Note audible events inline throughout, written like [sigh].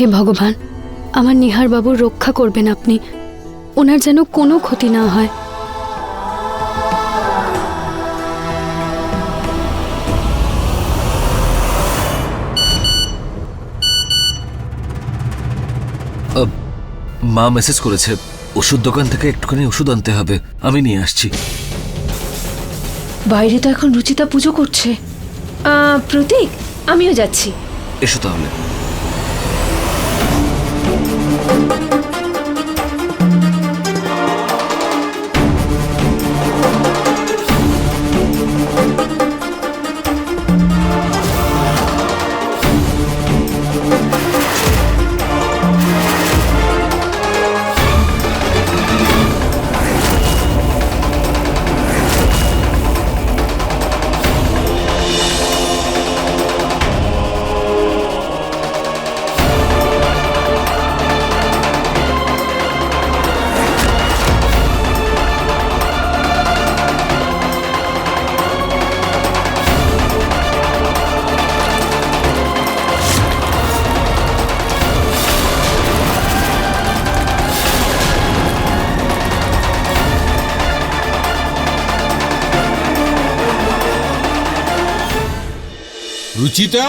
হে ভগবান আমার নিহার বাবুর রক্ষা করবেন আপনি। ওনার যেন কোনো ক্ষতি না হয়। মা মেসেজ করেছে ওষুধ দোকান থেকে একটুখানি ওষুধ আনতে হবে আমি নিয়ে আসছি। বাইরে তো এখন রুচিতা পুজো করছে। আহ, প্রতীক আমিও যাচ্ছি। এসো তাহলে। রুচিতা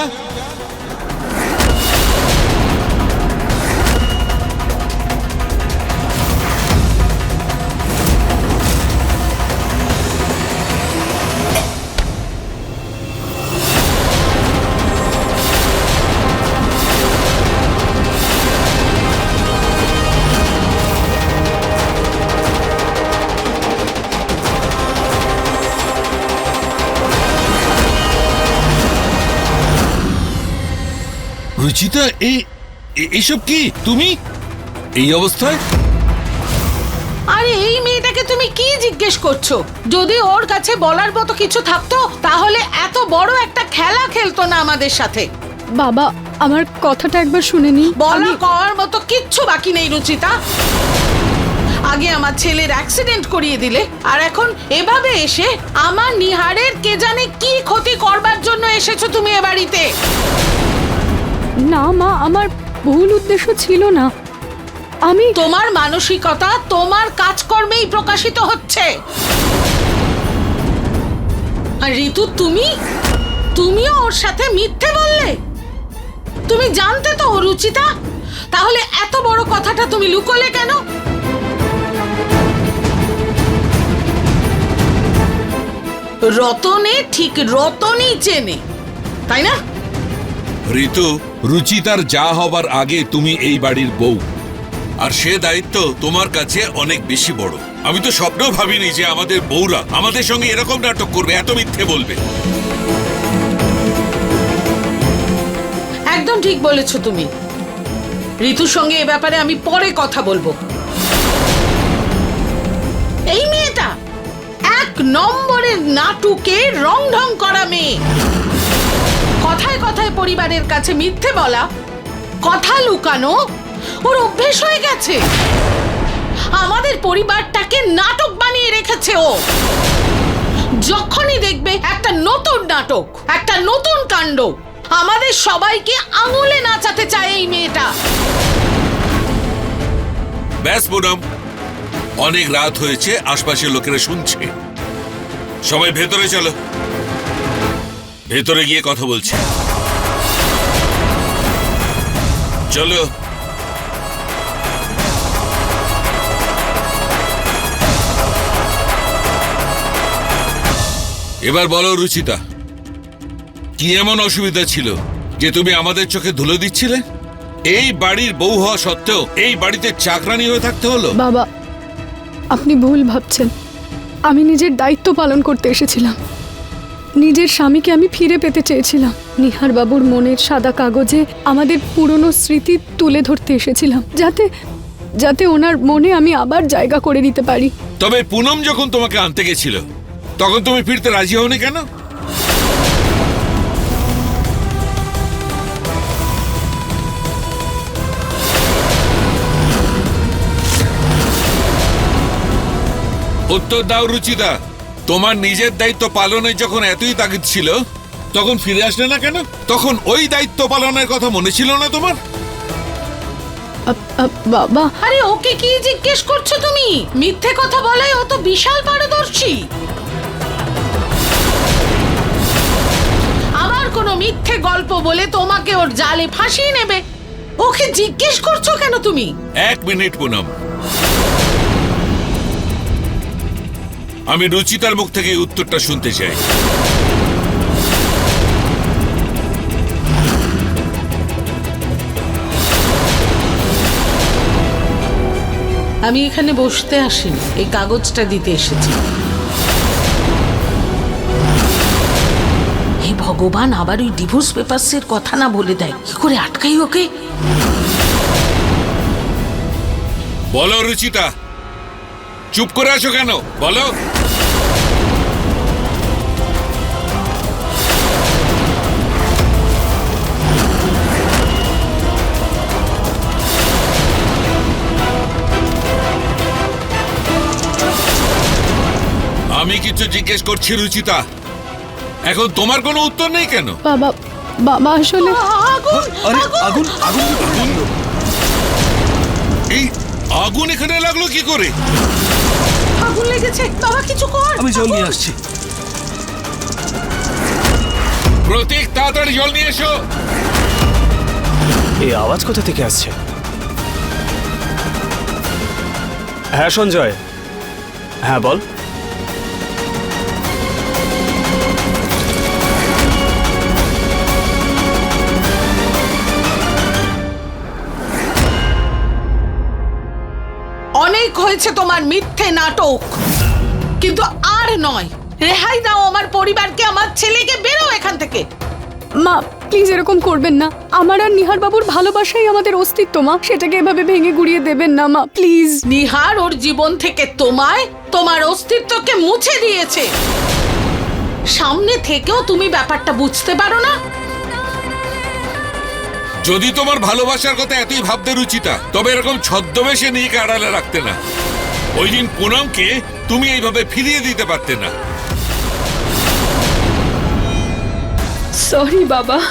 রুচিতা এই এ- এইসব কি? তুমি? এই অবস্থায়? আরে এই মেয়েটাকে তুমি কি জিজ্ঞেস করছ? যদি ওর কাছে বলার মতো কিছু থাকতো তাহলে এত বড় একটা খেলা খেলতো না আমাদের সাথে। বাবা আমার কথাটা একবার শুনে নি বলা করার মতো কিচ্ছু বাকি নেই রুচিতা। আগে আমার ছেলের অ্যাক্সিডেন্ট করিয়ে দিলে আর এখন এভাবে এসে আমার নিহারের কে জানে কি ক্ষতি করবার জন্য এসেছ তুমি এ বাড়িতে। না, মা, আমার ভুল উদ্দেশ্য ছিল না। আমি তোমার মানসিকতা তোমার কাজকর্মেই প্রকাশিত হচ্ছে। আর ঋতু, তুমি তুমিও ওর সাথে মিথ্যে বললে। তুমি জানতে তো, রুচিতা। তাহলে এত বড় কথাটা তুমি লুকোলে কেন? রতনে ঠিক রতনই চেনে, তাই না? ঋতু রুচিতার যা হবার আগে তুমি এই বাড়ির বউ। আর সে দায়িত্ব তোমার কাছে অনেক বেশি বড়। আমি তো স্বপ্নেও ভাবিনি যে আমাদের বউরা আমাদের সঙ্গে এরকম নাটক করবে, এত মিথ্যে বলবে। একদম ঠিক বলেছ তুমি। ঋতুর সঙ্গে এ ব্যাপারে আমি পরে কথা বলব। এই মেয়েটা এক নম্বরের নাটুকে রং ঢং করা মেয়ে। কথায় কথায় পরিবারের কাছে মিথ্যে বলা, কথা লুকানো, ওর অভ্যেস হয়ে গেছে। আমাদের পরিবারটাকে নাটক বানিয়ে রেখেছে ও। যখনই দেখবে একটা নতুন নাটক, একটা নতুন কাণ্ড, আমাদের সবাইকে আঙুলে নাচাতে চায় এই মেয়েটা। ব্যাস পুনম অনেক রাত হয়েছে, আশপাশের লোকেরা শুনছে। সবাই ভেতরে চলো। ভেতরে গিয়ে কথা বলছি। চলো। এবার বলো রুচিতা, কি এমন অসুবিধা ছিল যে তুমি আমাদের চোখে ধুলো দিচ্ছিলে? এই বাড়ির বউ হওয়া সত্ত্বেও এই বাড়িতে চাকরানি হয়ে থাকতে হলো? বাবা, আপনি ভুল ভাবছেন। আমি নিজের দায়িত্ব পালন করতে এসেছিলাম। নিজের স্বামীকে আমি ফিরে পেতে চেয়েছিলাম। নিহার বাবুর মনের সাদা কাগজে আমাদের পুরনো স্মৃতি তুলে ধরতে এসেছিলাম, যাতে যাতে ওনার মনে আমি আবার জায়গা করে দিতে পারি। তবে পুনম যখন তোমাকে আনতে গেছিল, তখন তুমি ফিরতে রাজি হওনি কেন? উত্তর দাও রুচিতা তোমার নিজের দায়িত্ব পালনে যখন এতই তাগিদ ছিল তখন ফিরে আসলে না কেন? তখন ওই দায়িত্ব পালনের কথা মনে ছিল না তোমার? বাবা। আরে ওকে কি জিজ্ঞেস করছ তুমি? মিথ্যে কথা বলায় ও তো বিশাল পারদর্শী। আবার কোনো মিথ্যে গল্প বলে তোমাকে ওর জালে ফাঁসিয়ে নেবে। ওকে জিজ্ঞেস করছ কেন তুমি? এক মিনিট পুনম। আমি রুচিতার মুখ থেকে উত্তরটা শুনতে চাই। আমি এখানে বসতে আসিনি এই কাগজটা দিতে এসেছি। হে ভগবান আবার ওই ডিভোর্স পেপারসের কথা না বলে দেয় কি করে আটকাই ওকে? বলো রুচিতা চুপ করে আছো কেন? বলো। আমি কিছু জিজ্ঞেস করছি রুচিতা। এখন তোমার কোনো উত্তর নেই কেন? বাবা বাবা আসলে আরে আগুন আগুন আগুন। এই আগুন এখানে লাগল কি করে? আগুন লেগেছে। বাবা কিছু কর। আমি জল নিয়ে আসছি। প্রতীক তাড়াতাড়ি জল নিয়ে এসো। এই আওয়াজ কোথা থেকে আসছে? হ্যাঁ সঞ্জয়। হ্যাঁ বল। হয়েছে তোমার মিথ্যে নাটক। কিন্তু আর নয় রেহাই দাও আমার পরিবারকে আমার ছেলেকে বেরো এখান থেকে। মা প্লিজ এরকম করবেন না। আমার আর নিহার বাবুর ভালোবাসাই আমাদের অস্তিত্ব মা। সেটাকে এভাবে ভেঙে গুড়িয়ে দেবেন না মা প্লিজ। নিহার ওর জীবন থেকে তোমায় তোমার অস্তিত্বকে মুছে দিয়েছে। সামনে থেকেও তুমি ব্যাপারটা বুঝতে পারো না। যদি তোমার ভালোবাসার কথা এতই ভাবতে রুচিতা, তবে এরকম ছদ্মবেশে নিয়ে আড়ালে রাখতে না। ওই দিন পুনমকে তুমি এইভাবে ফিরিয়ে দিতে পারতে না। সরি বাবা।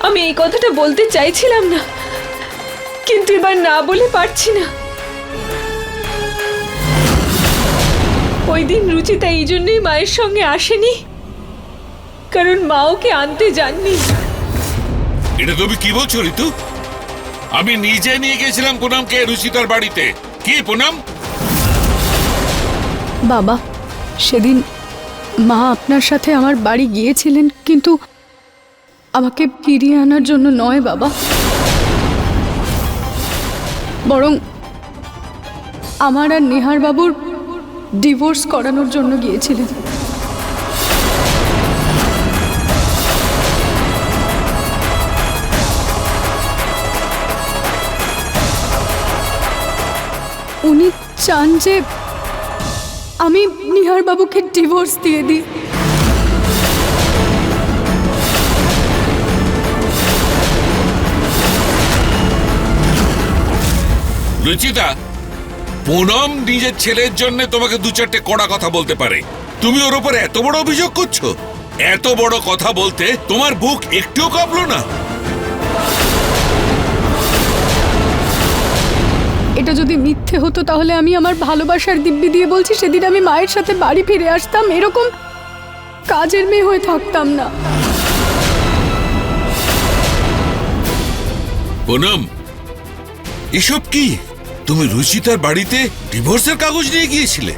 আমি এই কথাটা বলতে চাইছিলাম না। কিন্তু এবার না বলে পারছি না। ওই দিন রুচিতা এই জন্যই মায়ের সঙ্গে আসেনি। কারণ মা ওকে আনতে যাননি। এটা তুমি কি বলছো, ঋতু? আমি নিজে নিয়ে গেছিলাম পুনমকে রুচিতার বাড়িতে। কি, পুনম? বাবা, সেদিন মা আপনার সাথে আমার বাড়ি গিয়েছিলেন, কিন্তু আমাকে ফিরিয়ে আনার জন্য নয়, বাবা। বরং আমার আর নেহার বাবুর ডিভোর্স করানোর জন্য গিয়েছিলেন। উনি চান যে আমি নিহার বাবুকে ডিভোর্স দিয়ে দিই। রুচিতা পুনম নিজের ছেলের জন্য তোমাকে দু চারটে কড়া কথা বলতে পারে। তুমি ওর উপর এত বড় অভিযোগ করছ? এত বড় কথা বলতে তোমার বুক একটুও কাঁপলো না। এটা যদি মিথ্যে হতো তাহলে আমি আমার ভালোবাসার দিব্যি দিয়ে বলছি সেদিন আমি মায়ের সাথে বাড়ি ফিরে আসতাম এরকম কাজের মেয়ে হয়ে থাকতাম না। পুনম এসব কি? তুমি রুচিতার বাড়িতে ডিভোর্সের কাগজ নিয়ে গিয়েছিলে?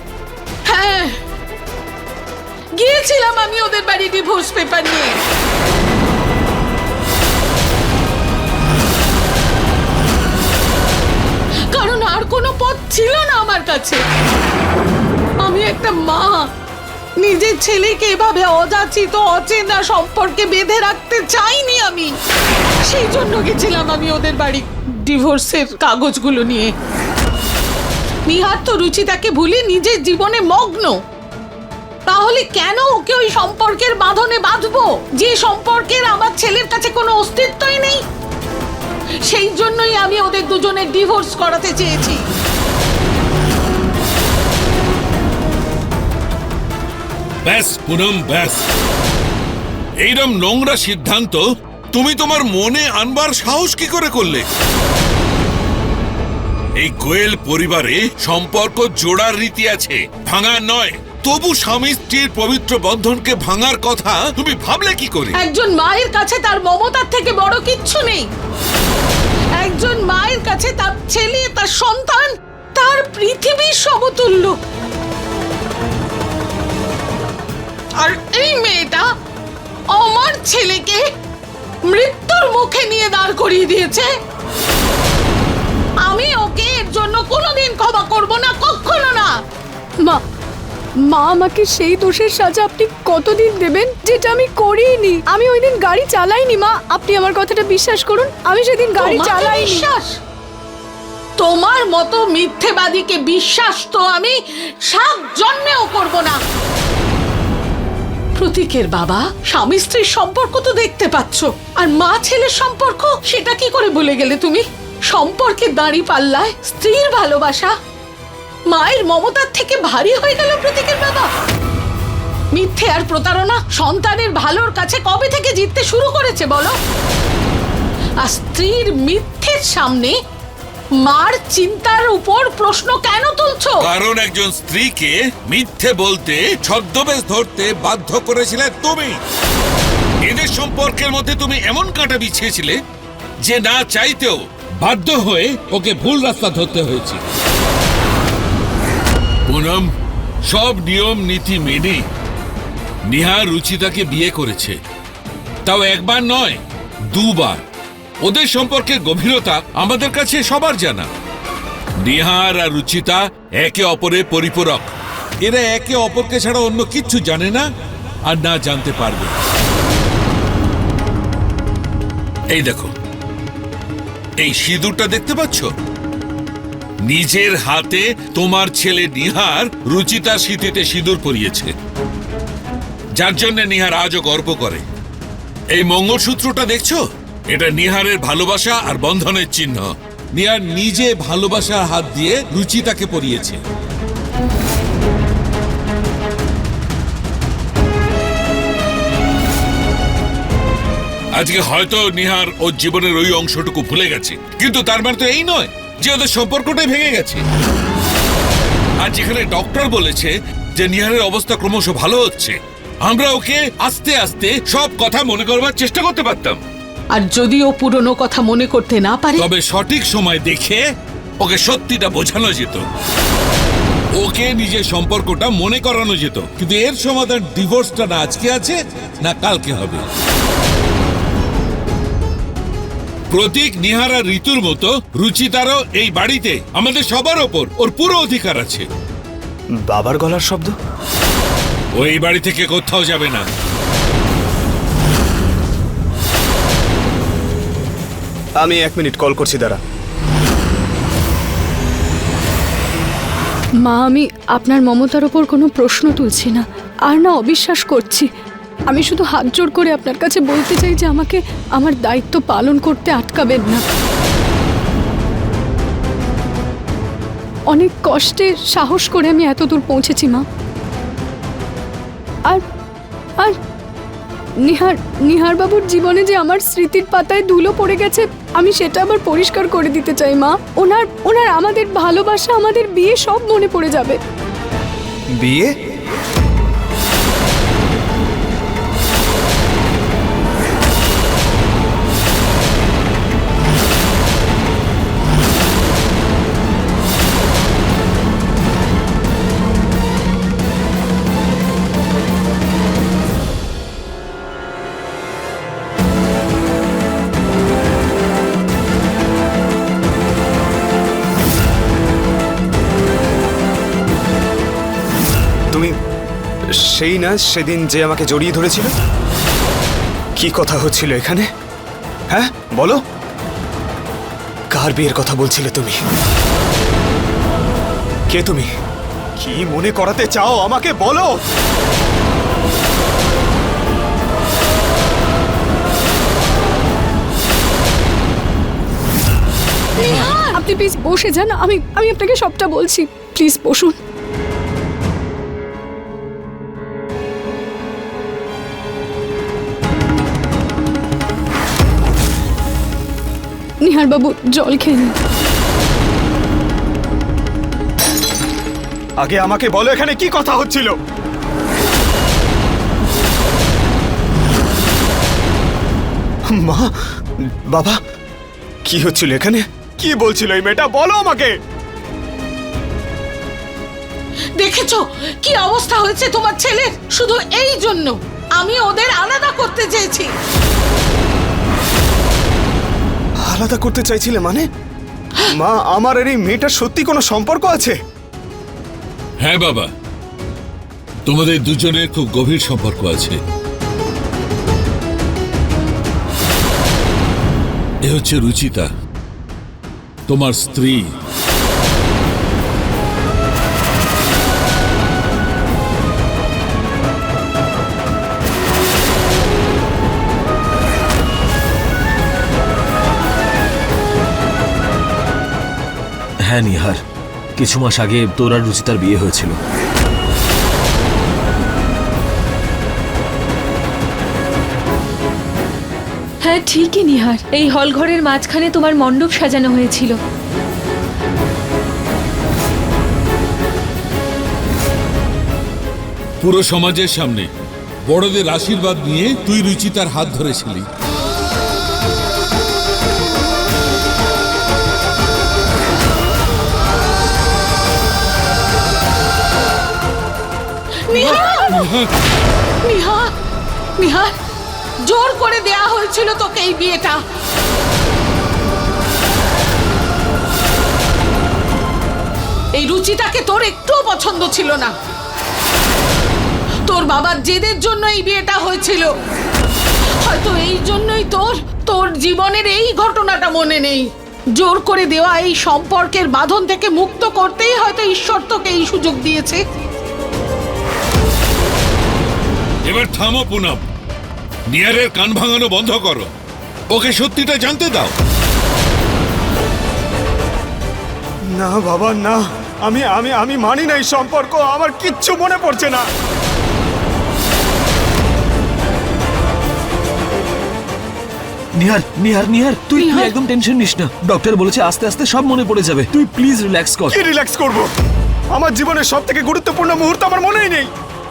হ্যাঁ গিয়েছিলাম আমি ওদের বাড়ি ডিভোর্স পেপার নিয়ে। কারণ আর কোনো পথ ছিল না আমার কাছে। আমি একটা মা। নিজের ছেলেকে এভাবে অযাচিত, অচেনা সম্পর্কে বেঁধে রাখতে চাইনি আমি। সেই জন্য গেছিলাম আমি ওদের বাড়ি ডিভোর্সের কাগজগুলো নিয়ে। নিহার তো রুচিতাকে ভুলে নিজের জীবনে মগ্ন। তাহলে কেন ওকে ওই সম্পর্কের বাঁধনে বাঁধবো? যে সম্পর্কের আমার ছেলের কাছে কোনো অস্তিত্বই নেই। সেই জন্যই আমি ওদের দুজনের ডিভোর্স করাতে চেয়েছি। ব্যাস, পুনম, ব্যাস। এইরম নোংরা সিদ্ধান্ত তুমি তোমার মনে আনবার সাহস কি করে করলে? এই গোয়েল পরিবারে সম্পর্ক জোড়ার রীতি আছে, ভাঙা নয়। তবু স্বামী স্ত্রীর পবিত্র বন্ধনকে ভাঙার কথা তুমি ভাবলে কি করে? একজন মায়ের কাছে তার মমতার থেকে বড় কিচ্ছু নেই। একজন মায়ের কাছে তার ছেলে, তার সন্তান, তার পৃথিবীর সমতুল্য। আর এই মেয়েটা আমার ছেলেকে মৃত্যুর মুখে নিয়ে দাঁড় করিয়ে দিয়েছে। আমি ওকে এর জন্য কোনোদিন ক্ষমা করব না, কখনো না। মা মা আমাকে সেই দোষের সাজা আপনি কতদিন দেবেন? যেটা আমি করিনি। আমি ওই দিন গাড়ি চালাইনি মা। আপনি আমার কথাটা বিশ্বাস করুন আমি সেদিন গাড়ি তোমাকে চালাইনি। বিশ্বাস? তোমার মতো মিথ্যেবাদীকে বিশ্বাস তো আমি সাত জন্মেও করব না। প্রতীকের বাবা স্বামী স্ত্রীর সম্পর্ক তো দেখতে পাচ্ছ। আর মা ছেলের সম্পর্ক সেটা কি করে ভুলে গেলে তুমি? সম্পর্কে দাঁড়ি পাল্লায় স্ত্রীর ভালোবাসা মায়ের মমতার থেকে ভারী হয়ে গেল প্রতীকের বাবা। মিথ্যে আর প্রতারণা সন্তানের ভালোর কাছে কবে থেকে জিততে শুরু করেছে বলো? আর স্ত্রীর মিথ্যের সামনে মার চিন্তার উপর প্রশ্ন কেন তুলছো? কারণ একজন স্ত্রীকে মিথ্যে বলতে, ছদ্মবেশ ধরতে বাধ্য করেছিলে তুমি। এদের সম্পর্কের মধ্যে তুমি এমন কাঁটা বিছিয়েছিলে যে না চাইতেও বাধ্য হয়ে ওকে ভুল রাস্তা ধরতে হয়েছে। পুনম সব নিয়ম, নীতি মেনে। নেহা রুচিতাকে বিয়ে করেছে। তাও একবার নয়, দুবার। ওদের সম্পর্কের গভীরতা আমাদের কাছে সবার জানা। নিহার আর রুচিতা একে অপরের পরিপূরক। এরা একে অপরকে ছাড়া অন্য কিচ্ছু জানে না আর না জানতে পারবে। এই দেখো, এই সিঁদুরটা দেখতে পাচ্ছ? নিজের হাতে তোমার ছেলে নিহার রুচিতার স্মৃতিতে সিঁদুর পরিয়েছে। যার জন্য নিহার আজও গর্ব করে। এই মঙ্গলসূত্রটা দেখছ? এটা নিহারের ভালোবাসা আর বন্ধনের চিহ্ন। নিহার নিজে ভালোবাসার হাত দিয়ে রুচিতাকে পরিয়েছে। আজকে হয়তো নিহার ওর জীবনের ওই অংশটুকু ভুলে গেছে। কিন্তু তার মানে তো এই নয়। যে ওদের সম্পর্কটাই ভেঙে গেছে। আর যেখানে ডক্টর বলেছে যে নিহারের অবস্থা ক্রমশ ভালো হচ্ছে আমরা ওকে আস্তে আস্তে সব কথা মনে করবার চেষ্টা করতে পারতাম। আর যদি ও পুরনো কথা মনে করতে না পারে? তবে সঠিক সময় দেখে ওকে সত্যিটা বোঝানো যেত। ওকে নিজের সম্পর্কটা মনে করানো যেত। কিন্তু এর সমাধান ডিভোর্সটা না আজকে আছে না কালকে হবে? প্রতীক নিহারা ঋতুর মতো রুচিতারও এই বাড়িতে আমাদের সবার ওপর ওর পুরো অধিকার আছে। বাবার গলার শব্দ? ও এই বাড়ি থেকে কোথাও যাবে না। আমি এক মিনিট কল করছি দাঁড়া। মা আমি আপনার মমতার ওপর কোনো প্রশ্ন তুলছি না। আর না অবিশ্বাস করছি। আমি শুধু হাত জোর করে আপনার কাছে বলতে চাই যে আমাকে আমার দায়িত্ব পালন করতে আটকাবেন না। অনেক কষ্টে সাহস করে আমি এত দূর পৌঁছেছি, মা। আর আর নিহার নিহার বাবুর জীবনে যে আমার স্মৃতির পাতায় ধুলো পড়ে গেছে, আমি সেটা আবার পরিষ্কার করে দিতে চাই, মা। ওনার ওনার আমাদের ভালোবাসা, আমাদের বিয়ে সব মনে পড়ে যাবে। বিয়ে? সেই না, সেদিন যে আমাকে জড়িয়ে ধরেছিল? কি কথা হচ্ছিল এখানে? হ্যাঁ বলো। কার বিয়ের কথা বলছিলে তুমি? কে তুমি? কি মনে করাতে চাও আমাকে, বলো। আপনি প্লিজ বসে যান, আমি আমি আপনাকে সবটা বলছি। প্লিজ বসুন। বাবু জল খেয়ে নিন। আগে আমাকে বলো এখানে কি কথা হচ্ছিল। মা বাবা কি হচ্ছিল এখানে? কি বলছিল এই মেয়েটা? বলো আমাকে। দেখেছ কি অবস্থা হয়েছে তোমার ছেলের? শুধু এই জন্য। আমি ওদের আলাদা করতে চেয়েছি। আলাদা করতে চাইছিলে মানে? মা, আমার এই মেয়েটার সত্যি কোনো সম্পর্ক আছে? হ্যাঁ বাবা। তোমাদের দুজনের খুব গভীর সম্পর্ক আছে। এ হচ্ছে রুচিতা। তোমার স্ত্রী। হ্যাঁ নিহার। কিছু মাস আগে তোর আর রুচিতার বিয়ে হয়েছিল। হ্যাঁ ঠিকই নিহার। এই হল ঘরের মাঝখানে তোমার মণ্ডপ সাজানো হয়েছিল। পুরো সমাজের সামনে বড়দের আশীর্বাদ নিয়ে তুই রুচিতার হাত ধরেছিলি। [laughs] নিহার নিহার জোর করে দেয়া হয়েছিল তোকে এই বিয়েটা। এই রুচিটাকে তোর একটুও পছন্দ ছিল না। তোর বাবার জেদের জন্য এই বিয়েটা হয়েছিল। হয়তো এই জন্যই তোর তোর জীবনের এই ঘটনাটা মনে নেই। জোর করে দেওয়া এই সম্পর্কের বাঁধন থেকে মুক্ত করতেই হয়তো ঈশ্বর তোকে এই সুযোগ দিয়েছে। এবার থামো পুনম। নিয়ারের কান ভাঙানো বন্ধ করো। ওকে সত্যিটা জানতে দাও। না বাবা না। আমি আমি আমি মানি না এই সম্পর্ক। আমার কিচ্ছু মনে পড়ছে না। নিহার নিহার নিহার তুই তুই একদম টেনশন নিস না। ডক্টর বলেছে আস্তে আস্তে সব মনে পড়ে যাবে। তুই প্লিজ রিল্যাক্স কর। কি রিল্যাক্স করব? আমার জীবনের সব থেকে গুরুত্বপূর্ণ মুহূর্ত আমার মনেই নেই।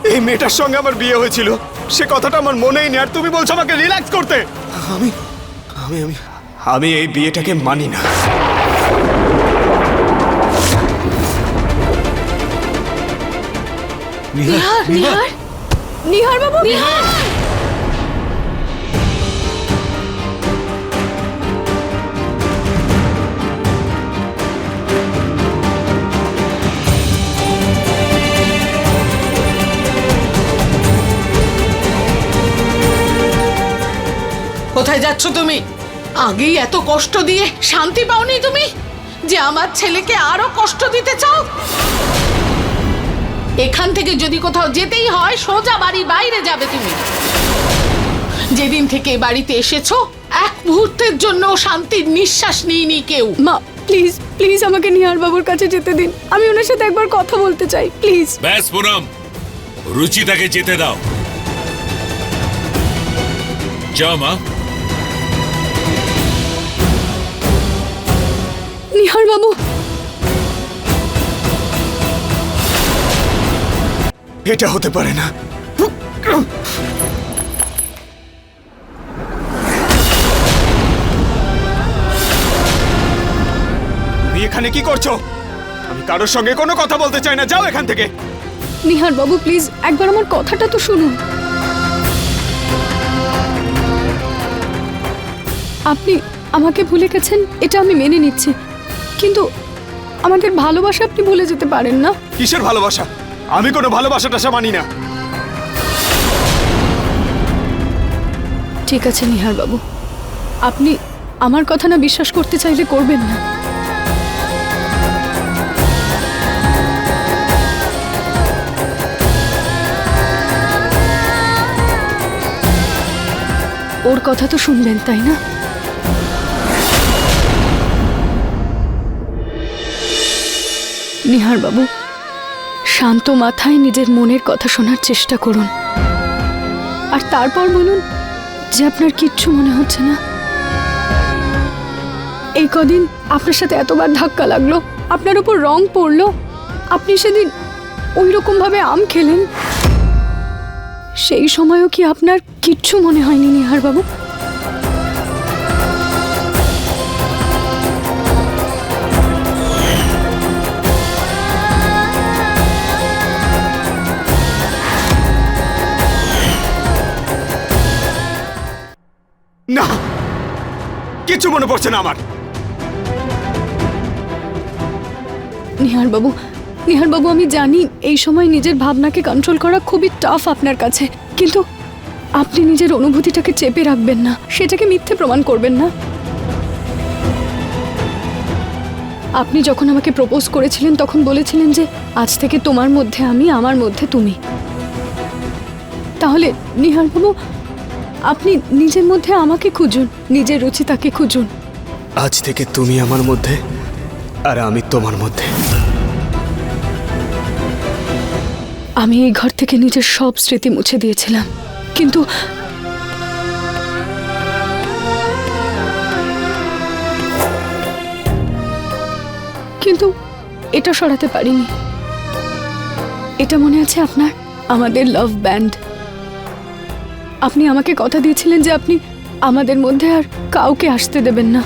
এই মেয়েটার সঙ্গে আমার বিয়ে হয়েছিল। সে কথাটা আমার মনেই নেই আর তুমি বলছো আমাকে রিল্যাক্স করতে। আমি আমি আমি। আমি এই বিয়েটাকে মানি না। নিহার নিহার। নিহার বাবু নিহার। কোথায় যাচ্ছ তুমি? আগেই এত কষ্ট দিয়ে শান্তি পাওনি তুমি? যে আমার ছেলেকে আরও কষ্ট দিতে চাও? এখান থেকে যদি কোথাও যেতেই হয় সোজা বাড়ি বাইরে যাবে তুমি। যেদিন থেকে বাড়িতে এসেছ এক মুহূর্তের জন্য শান্তির নিঃশ্বাস নিইনি কেউ। মা প্লিজ প্লিজ আমাকে নিহার বাবুর কাছে যেতে দিন। আমি ওনার সাথে একবার কথা বলতে চাই প্লিজ। ব্যাস পুনম। রুচিতাকে যেতে দাও। যা মা। বাবু এটা হতে পারে না। তুমি এখানে কি করছ? আমি কারোর সঙ্গে কোনো কথা বলতে চাই না। যাও এখান থেকে। নিহার বাবু প্লিজ একবার আমার কথাটা তো শুনুন। আপনি আমাকে ভুলে গেছেন এটা আমি মেনে নিচ্ছি। কিন্তু আমাদের ভালোবাসা আপনি ভুলে যেতে পারেন না। কিসের ভালোবাসা? আমি কোনো ভালোবাসা টাসা মানি না। ঠিক আছে নিহার বাবু। আপনি আমার কথা না বিশ্বাস করতে চাইলে করবেন না। ওর কথা তো শুনবেন তাই না? নিহার বাবু শান্ত মাথায় নিজের মনের কথা শোনার চেষ্টা করুন। আর তারপর বলুন যে আপনার কিচ্ছু মনে হচ্ছে না। এই কদিন আপনার সাথে এতবার ধাক্কা লাগল, আপনার উপর রং পড়ল, আপনি সেদিন ওই রকম ভাবে আম খেলেন। সেই সময়ও কি আপনার কিচ্ছু মনে হয়নি নিহার বাবু কিছু মনে পড়ছে না আমার। নিহার বাবু নিহার বাবু আমি জানি এই সময় নিজের ভাবনাকে কন্ট্রোল করা খুবই টাফ আপনার কাছে, কিন্তু আপনি নিজের অনুভূতিটাকে চেপে রাখবেন না, সেটাকে মিথ্যে প্রমাণ করবেন না। আপনি যখন আমাকে প্রপোজ করেছিলেন, তখন বলেছিলেন যে আজ থেকে তোমার মধ্যে আমি, আমার মধ্যে তুমি। তাহলে নিহার বাবু আপনি নিজের মধ্যে আমাকে খুঁজুন নিজের রুচিতাকে খুঁজুন। আজ থেকে তুমি আমার মধ্যে আর আমি তোমার মধ্যে। আমি এই ঘর থেকে নিজের সব স্মৃতি মুছে দিয়েছিলাম কিন্তু কিন্তু এটা সরাতে পারিনি। এটা মনে আছে আপনার? আমাদের লাভ ব্যান্ড আপনি আমাকে কথা দিয়েছিলেন যে আপনি আমাদের মধ্যে আর কাউকে আসতে দেবেন না।